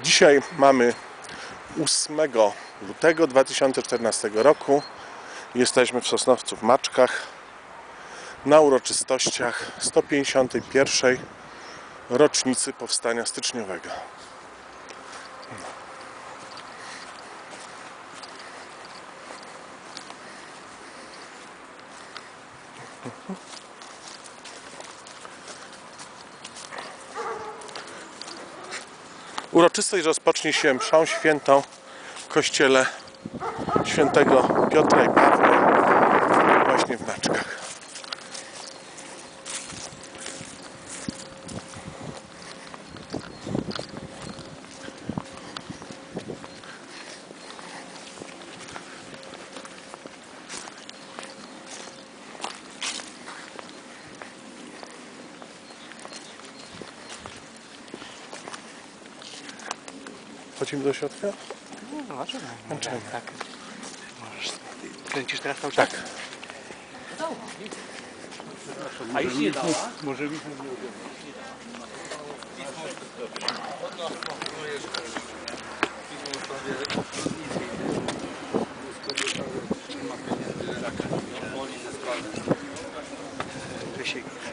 Dzisiaj mamy 8 lutego 2014 roku. Jesteśmy w Sosnowcu w Maczkach na uroczystościach 151 rocznicy powstania styczniowego. Uroczystość rozpocznie się mszą świętą w kościele świętego Piotra i Pawła właśnie w Maczkach. Wchodzimy do środka? No, zobaczymy. Męczymy. Tak. Możesz. Kręcisz teraz cały tak. czas? Tak. A już nie dała? Może mi się nie uda. Wysięgi.